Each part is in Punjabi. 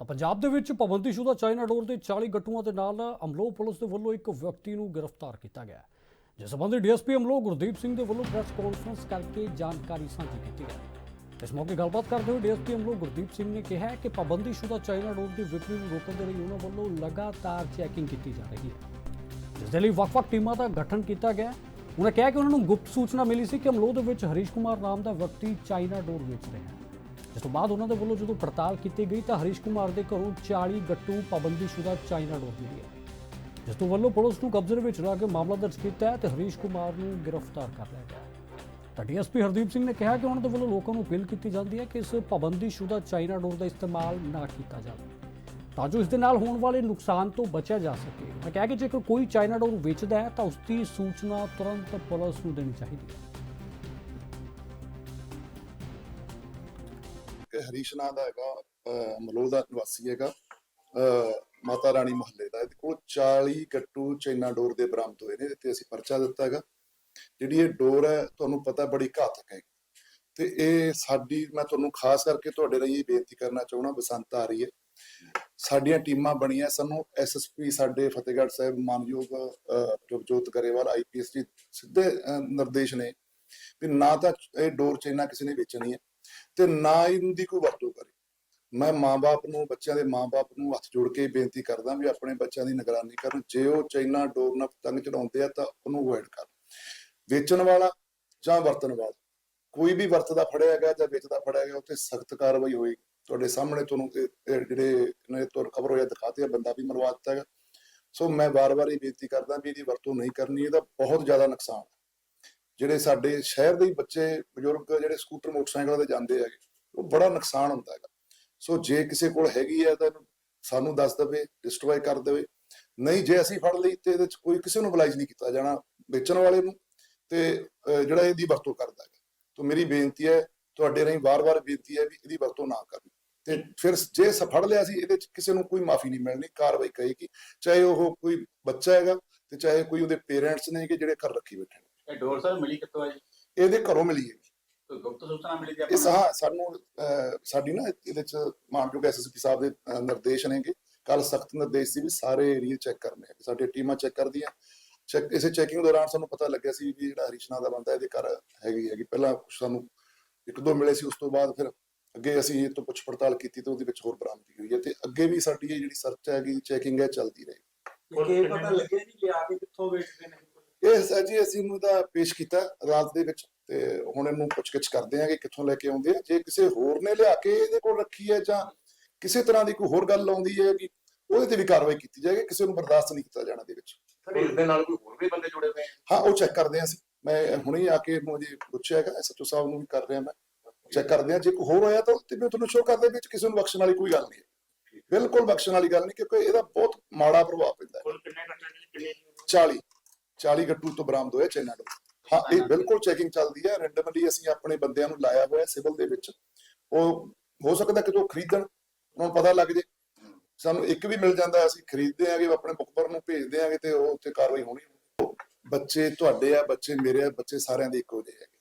ਤਾਂ ਪੰਜਾਬ ਦੇ ਵਿੱਚ ਪਾਬੰਦੀਸ਼ੁਦਾ ਚਾਈਨਾ ਡੋਰ ਦੇ 40 ਗੱਟੂਆਂ ਦੇ ਨਾਲ ਅਮਲੋਹ ਪੁਲਿਸ ਦੇ ਵੱਲੋਂ ਇੱਕ ਵਿਅਕਤੀ ਨੂੰ ਗ੍ਰਿਫਤਾਰ ਕੀਤਾ ਗਿਆ ਜਿਸ ਸੰਬੰਧੀ ਡੀਐਸਪੀ ਅਮਲੋਹ ਗੁਰਦੀਪ ਸਿੰਘ ਦੇ ਵੱਲੋਂ ਪ੍ਰੈਸ ਕਾਨਫਰੰਸ ਕਰਕੇ ਜਾਣਕਾਰੀ ਸਾਂਝੀ ਕੀਤੀ ਹੈ ਇਸ ਮੌਕੇ ਗੱਲਬਾਤ ਕਰਦੇ ਹੋਏ ਡੀਐਸਪੀ ਅਮਲੋਹ ਗੁਰਦੀਪ ਸਿੰਘ ਨੇ ਕਿਹਾ ਹੈ ਕਿ ਪਾਬੰਦੀਸ਼ੁਦਾ ਚਾਈਨਾ ਡੋਰ ਦੀ ਵਿਕਰੀ ਨੂੰ ਰੋਕਣ ਦੇ ਲਈ ਉਹਨਾਂ ਵੱਲੋਂ ਲਗਾਤਾਰ ਚੈਕਿੰਗ ਕੀਤੀ ਜਾ ਰਹੀ ਹੈ। ਜਿਸ ਦੇ ਲਈ ਵੱਖ-ਵੱਖ ਟੀਮਾਂ ਦਾ ਗਠਨ ਕੀਤਾ ਗਿਆ ਉਹਨਾਂ ਕਿਹਾ ਕਿ ਉਹਨਾਂ ਨੂੰ ਗੁਪਤ ਸੂਚਨਾ ਮਿਲੀ ਸੀ ਕਿ ਅਮਲੋਹ ਦੇ ਵਿੱਚ ਹਰੀਸ਼ ਕੁਮਾਰ ਨਾਮ ਦਾ ਵਿਅਕਤੀ ਚਾਈਨਾ ਡੋਰ ਵੇਚ ਰਿਹਾ ਹੈ ਇਸ ਤੋਂ ਬਾਅਦ ਉਹਨਾਂ ਦੇ ਵੱਲੋਂ ਜਦੋਂ ਪੜਤਾਲ ਕੀਤੀ ਗਈ ਤਾਂ ਹਰੀਸ਼ ਕੁਮਾਰ ਦੇ ਘਰੋਂ 40 ਗੱਟੂ ਪਾਬੰਦੀਸ਼ੁਦਾ ਚਾਈਨਾ ਡੋਰ ਮਿਲੀ ਹੈ। ਜਿਸ ਤੋਂ ਵੱਲੋਂ ਪੁਲਿਸ ਨੂੰ ਕਬਜ਼ੇ ਵਿੱਚ ਲੈ ਕੇ ਮਾਮਲਾ ਦਰਜ ਕੀਤਾ ਹੈ ਤੇ ਹਰੀਸ਼ ਕੁਮਾਰ ਨੂੰ ਗ੍ਰਿਫਤਾਰ ਕਰ ਲਿਆ ਗਿਆ ਹੈ। ਤਾਂ ਡੀਐਸਪੀ ਹਰਦੀਪ ਸਿੰਘ ਨੇ ਕਿਹਾ ਕਿ ਉਹਨਾਂ ਦੇ ਵੱਲੋਂ ਲੋਕਾਂ ਨੂੰ ਅਪੀਲ ਕੀਤੀ ਜਾਂਦੀ ਹੈ ਕਿ ਇਸ ਪਾਬੰਦੀਸ਼ੁਦਾ ਚਾਈਨਾ ਡੋਰ ਦਾ ਇਸਤੇਮਾਲ ਨਾ ਕੀਤਾ ਜਾਵੇ, ਤਾਂ ਜੋ ਇਸ ਦੇ ਨਾਲ ਹੋਣ ਵਾਲੇ ਨੁਕਸਾਨ ਤੋਂ ਬਚਿਆ ਜਾ ਸਕੇ। ਮੈਂ ਕਿਹਾ ਕਿ ਜੇਕਰ ਕੋਈ ਚਾਈਨਾ ਡੋਰ ਵੇਚਦਾ ਹੈ ਤਾਂ ਉਸ ਦੀ ਸੂਚਨਾ ਤੁਰੰਤ ਪੁਲਿਸ ਨੂੰ ਦੇਣੀ ਚਾਹੀਦੀ ਹੈ। ਹਰੀਸ਼ ਨਾਂ ਦਾ ਹੈਗਾ ਅਹ ਦਾ ਨਿਵਾਸੀ ਹੈਗਾ ਮਾਤਾ ਰਾਣੀ ਮਹੱਲੇ ਦਾ। ਇਹਦੇ ਕੋਲ 40 ਗੱਟੂ ਚੈਨਾ ਡੋਰ ਦੇ ਬਰਾਮਦ ਹੋਏ ਨੇ ਤੇ ਅਸੀਂ ਪਰਚਾ ਦਿੱਤਾ ਹੈਗਾ। ਜਿਹੜੀ ਇਹ ਡੋਰ ਹੈ ਤੁਹਾਨੂੰ ਪਤਾ ਬੜੀ ਘਾਤਕ ਹੈ। ਤੇ ਇਹ ਸਾਡੀ ਮੈਂ ਤੁਹਾਨੂੰ ਖਾਸ ਕਰਕੇ ਤੁਹਾਡੇ ਲਈ ਇਹ ਬੇਨਤੀ ਕਰਨਾ ਚਾਹੁੰਦਾ ਬਸੰਤ ਆ ਰਹੀ ਹੈ। ਸਾਡੀਆਂ ਟੀਮਾਂ ਬਣੀਆਂ ਸਾਨੂੰ ਐਸਐਸਪੀ ਸਾਡੇ ਫਤਿਹਗੜ੍ਹ ਸਾਹਿਬ ਮਾਨਯੋਗ ਅਹ, ਜਗਜੋਤ ਗਰੇਵਾਲ ਆਈਪੀਐਸ ਜੀ ਸਿੱਧੇ ਨਿਰਦੇਸ਼ ਨੇ ਵੀ ਨਾ ਤਾਂ ਇਹ ਡੋਰ ਚੈਨਾ ਕਿਸੇ ਨੇ ਵੇਚਣੀ ਹੈ। ਤੇ ਨਾ ਇਹਦੀ ਕੋਈ ਵਰਤੋਂ ਕਰੇ। ਮੈਂ ਮਾਂ-ਬਾਪ ਨੂੰ, ਬੱਚਿਆਂ ਦੇ ਮਾਂ-ਬਾਪ ਨੂੰ ਹੱਥ ਜੋੜ ਕੇ ਬੇਨਤੀ ਕਰਦਾ ਵੀ ਆਪਣੇ ਬੱਚਿਆਂ ਦੀ ਨਿਗਰਾਨੀ ਕਰਨ। ਜੇ ਉਹ ਚਾਈਨਾ ਡੋਰ ਨਾਲ ਪਤੰਗ ਚੜਾਉਂਦੇ ਆ ਤਾਂ ਉਹਨੂੰ ਅਵੋਇਡ ਕਰ। ਵੇਚਣ ਵਾਲਾ ਜਾਂ ਵਰਤਣ ਵਾਲਾ। ਕੋਈ ਵੀ ਵਰਤਦਾ ਫੜਿਆ ਗਿਆ ਜਾਂ ਵੇਚਦਾ ਫੜਿਆ ਗਿਆ ਉੱਤੇ ਸਖਤ ਕਾਰਵਾਈ ਹੋਏਗੀ। ਤੁਹਾਡੇ ਸਾਹਮਣੇ ਤੁਹਾਨੂੰ ਜਿਹੜੇ ਨੇ ਤੋਂ ਕਵਰ ਹੋਇਆ ਦਿਖਾਤੇ ਆ, ਬੰਦਾ ਵੀ ਮਰਵਾ ਦਿੱਤਾ ਹੈਗਾ। ਸੋ ਮੈਂ ਵਾਰ-ਵਾਰ ਇਹ ਬੇਨਤੀ ਕਰਦਾ ਵੀ ਇਹਦੀ ਵਰਤੋਂ ਨਹੀਂ ਕਰਨੀ, ਇਹਦਾ ਬਹੁਤ ਜ਼ਿਆਦਾ ਨੁਕਸਾਨ ਜਿਹੜੇ ਸਾਡੇ ਸ਼ਹਿਰ ਦੇ ਬੱਚੇ, ਬਜ਼ੁਰਗ ਜਿਹੜੇ ਸਕੂਟਰ, ਮੋਟਰਸਾਈਕਲਾਂ ਤੇ ਜਾਂਦੇ ਹੈਗੇ, ਉਹ ਬੜਾ ਨੁਕਸਾਨ ਹੁੰਦਾ ਹੈਗਾ। ਸੋ ਜੇ ਕਿਸੇ ਕੋਲ ਹੈਗੀ ਹੈ ਤਾਂ ਇਹਨੂੰ ਸਾਨੂੰ ਦੱਸ ਦੇਵੇ ਡਿਸਟਰੋਏ ਕਰ ਦੇਵੇ। ਨਹੀਂ, ਜੇ ਅਸੀਂ ਫੜ ਲਈ ਤੇ ਇਹਦੇ ਚ ਕੋਈ ਕਿਸੇ ਨੂੰ ਬਲਾਈਜ਼ ਨਹੀਂ ਕੀਤਾ ਜਾਣਾ ਵੇਚਣ ਵਾਲੇ ਨੂੰ ਤੇ ਜਿਹੜਾ ਇਹਦੀ ਵਰਤੋਂ ਕਰਦਾ ਹੈ ਤਾਂ ਮੇਰੀ ਬੇਨਤੀ ਹੈ, ਤੁਹਾਡੇ ਰਾਹੀਂ ਵਾਰ-ਵਾਰ ਬੇਨਤੀ ਹੈ ਵੀ ਇਹਦੀ ਵਰਤੋਂ ਨਾ ਕਰਨ। ਤੇ ਫਿਰ ਜੇ ਫੜ ਲਿਆ ਸੀ, ਇਹਦੇ ਚ ਕਿਸੇ ਨੂੰ ਕੋਈ ਮਾਫੀ ਨਹੀਂ ਮਿਲਣੀ, ਕਾਰਵਾਈ ਕਰੇਗੀ। ਚਾਹੇ ਉਹ ਕੋਈ ਬੱਚਾ ਹੈਗਾ ਤੇ ਚਾਹੇ ਕੋਈ ਉਹਦੇ ਪੇਰੈਂਟਸ ਨੇ ਕਿ ਜਿਹੜੇ ਘਰ ਰੱਖੀ ਬੈਠੇ ਨੇ। ਇਹ ਡੋਰ ਸਰ ਮਿਲੀ ਕਿੱਥੋਂ ਹੈ ਜੀ? ਇਹਦੇ ਘਰੋਂ ਮਿਲੀ ਹੈ ਕੋਈ ਗੁਪਤ ਸੂਚਨਾ ਮਿਲੀ ਜੀ ਇਹ ਸਹਾ ਸਾਨੂੰ ਅਹ, ਸਾਡੀ ਨਾ ਇਹਦੇ ਚ ਮਾਨਯੋਗ ਐਸਐਸਪੀ ਸਾਹਿਬ ਦੇ ਅਹ, ਨਿਰਦੇਸ਼ ਨੇਗੇ। ਕੱਲ ਸਖਤ ਨਿਰਦੇਸ਼ ਸੀ ਵੀ ਸਾਰੇ ਏਰੀਆ ਚੈੱਕ ਕਰਨੇ ਆ। ਸਾਡੀ ਟੀਮਾਂ ਚੈੱਕ ਕਰਦੀਆਂ। ਚੈੱਕ ਇਸੇ ਚੈਕਿੰਗ ਦੌਰਾਨ ਸਾਨੂੰ ਪਤਾ ਲੱਗਿਆ ਸੀ ਵੀ ਜਿਹੜਾ ਹਰੀਸ਼ਨਾ ਦਾ ਬੰਦਾ ਇਹਦੇ ਘਰ ਹੈਗੀ ਹੈਗੀ ਪਹਿਲਾਂ ਕੁਛ ਸਾਨੂੰ ਇੱਕ ਦੋ ਮਿਲੇ ਸੀ ਉਸ ਤੋਂ ਬਾਅਦ ਫਿਰ ਅੱਗੇ ਅਸੀਂ ਇਹ ਤੋਂ ਪੁੱਛ ਪੜਤਾਲ ਕੀਤੀ ਤੇ ਉਹਦੇ ਵਿੱਚ ਹੋਰ ਬਰਾਮਦਗੀ ਹੋਈ ਹੈ। ਤੇ ਅੱਗੇ ਵੀ ਸਾਡੀ ਇਹ ਜਿਹੜੀ ਸਰਚ ਹੈਗੀ ਚੈਕਿੰਗ ਹੈ ਚੱਲਦੀ ਰਹੇਗੀ। ਇਹ ਪਤਾ ਲੱਗਿਆ ਨਹੀਂ ਕਿ ਆ ਕੇ ਕਿੱਥੋਂ ਵੇਚਦੇ ਨੇ? ਇਹ ਜੀ ਅਸੀਂ ਇਹਨੂੰ ਤਾਂ ਪੇਸ਼ ਕੀਤਾ ਰਾਤ ਦੇ ਵਿੱਚ ਤੇ ਹੁਣ ਇਹਨੂੰ ਪੁੱਛਗਿੱਛ ਕਰਦੇ ਆ ਕਿ ਕਿੱਥੋਂ ਲੈ ਕੇ ਆਉਂਦੇ ਆ। ਜੇ ਕਿਸੇ ਹੋਰ ਨੇ ਲਿਆ ਕੇ ਇਹਦੇ ਕੋਲ ਰੱਖੀ ਹੈ ਜਾਂ ਕਿਸੇ ਤਰ੍ਹਾਂ ਦੀ ਕੋਈ ਹੋਰ ਗੱਲ ਆਉਂਦੀ ਹੈ ਕਿ ਉਹਦੇ ਤੇ ਵੀ ਕਾਰਵਾਈ ਕੀਤੀ ਜਾਏਗੀ ਕਿਸੇ ਨੂੰ ਬਰਦਾਸ਼ਤ ਨਹੀਂ ਕੀਤਾ ਜਾਣਾ ਦੇ ਵਿੱਚ। ਇਸ ਦੇ ਨਾਲ ਕੋਈ ਹੋਰ ਵੀ ਬੰਦੇ ਜੁੜੇ ਹੋਏ ਆ? ਹਾਂ ਉਹ ਚੈੱਕ ਕਰਦੇ ਆ ਅਸੀਂ। ਮੈਂ ਹੁਣੇ ਆ ਕੇ ਇਹਨੂੰ ਜੀ ਪੁੱਛਿਆ ਹੈਗਾ ਐਸਐਚਓ ਸਾਹਿਬ ਨੂੰ ਵੀ ਕਰ ਰਿਹਾ ਮੈਂ। ਚੈੱਕ ਕਰਦੇ ਆ ਜੇ ਕੋਈ ਹੋਰ ਹੋਇਆ ਤਾਂ ਤੇ ਮੈਂ ਤੁਹਾਨੂੰ ਸ਼ੋਅ ਕਰਦੇ ਵਿੱਚ ਕਿਸੇ ਨੂੰ ਬਖਸ਼ਣ ਵਾਲੀ ਕੋਈ ਗੱਲ ਨਹੀਂ ਬਿਲਕੁਲ ਬਖਸ਼ਣ ਵਾਲੀ ਗੱਲ ਨਹੀਂ ਕਿਉਂਕਿ ਇਹਦਾ ਬਹੁਤ ਮਾੜਾ ਪ੍ਰਭਾਵ ਪੈਂਦਾ ਹੈ। ਕੁੱਲ ਕਿੰਨੇ ਘੰਟੇ ਕਿੰਨੇ 40 40 ਗੱਟੂ ਤੋਂ ਬਰਾਮਦ ਹੋਇਆ ਚਾਈਨਾ ਡੋਰ ਹਾਂ, ਇਹ ਬਿਲਕੁਲ ਚੈਕਿੰਗ ਚੱਲਦੀ ਹੈ। ਰੈਂਡਮਲੀ ਅਸੀਂ ਆਪਣੇ ਬੰਦਿਆਂ ਨੂੰ ਲਾਇਆ ਹੋਇਆ ਸਿਵਲ ਦੇ ਵਿੱਚ। ਉਹ ਹੋ ਸਕਦਾ ਕਿ ਉਹ ਖਰੀਦਣ, ਉਹਨਾਂ ਨੂੰ ਪਤਾ ਲੱਗ ਜੇ। ਸਾਨੂੰ ਇੱਕ ਵੀ ਮਿਲ ਜਾਂਦਾ, ਅਸੀਂ ਖਰੀਦਦੇ ਆਂਗੇ, ਆਪਣੇ ਬੁੱਕਪਰ ਨੂੰ ਭੇਜਦੇ ਆਂਗੇ ਤੇ ਉਹ ਉੱਤੇ ਕਾਰਵਾਈ ਹੋਣੀ ਬੱਚੇ ਤੁਹਾਡੇ ਆ, ਬੱਚੇ ਮੇਰੇ ਆ, ਬੱਚੇ ਸਾਰਿਆਂ ਦੇ ਇੱਕੋ ਜਿਹੇ ਹੈਗੇ।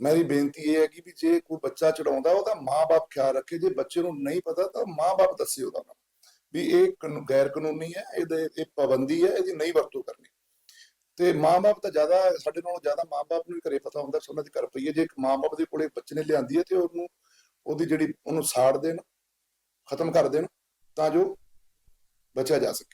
ਮੇਰੀ ਬੇਨਤੀ ਇਹ ਹੈ ਕਿ ਵੀ ਜੇ ਕੋਈ ਬੱਚਾ ਚੜਾਉਂਦਾ, ਉਹਦਾ ਮਾਂ-ਬਾਪ ਖਿਆਲ ਰੱਖੇ। ਜੇ ਬੱਚੇ ਨੂੰ ਨਹੀਂ ਪਤਾ, ਤਾਂ ਮਾਂ-ਬਾਪ ਦੱਸੇ ਉਹਦਾ ਵੀ ਇਹ ਕਾਨੂ- ਗੈਰ ਕਾਨੂੰਨੀ ਹੈ, ਇਹਦੇ, ਇਹ ਪਾਬੰਦੀ ਹੈ, ਇਹਦੀ ਨਹੀਂ ਵਰਤੋਂ ਕਰਨੀ। ਤੇ ਮਾਂ-ਬਾਪ ਤਾਂ ਜ਼ਿਆਦਾ ਸਾਡੇ ਨਾਲੋਂ ਜ਼ਿਆਦਾ ਮਾਂ-ਬਾਪ ਨੂੰ ਵੀ ਘਰੇ ਪਤਾ ਹੁੰਦਾ ਸੋਨਾ ਦੀ ਘਰ ਪਈ ਹੈ। ਜੇ ਇੱਕ ਮਾਂ-ਬਾਪ ਦੇ ਕੋਲੇ ਬੱਚੇ ਨੇ ਲਿਆਂਦੀ ਹੈ ਤੇ ਉਹਨੂੰ, ਉਹਦੀ ਜਿਹੜੀ ਉਹਨੂੰ ਸਾੜ ਦੇਣ, ਖਤਮ ਕਰ ਦੇਣ, ਤਾਂ ਜੋ ਬਚਿਆ ਜਾ ਸਕੇ।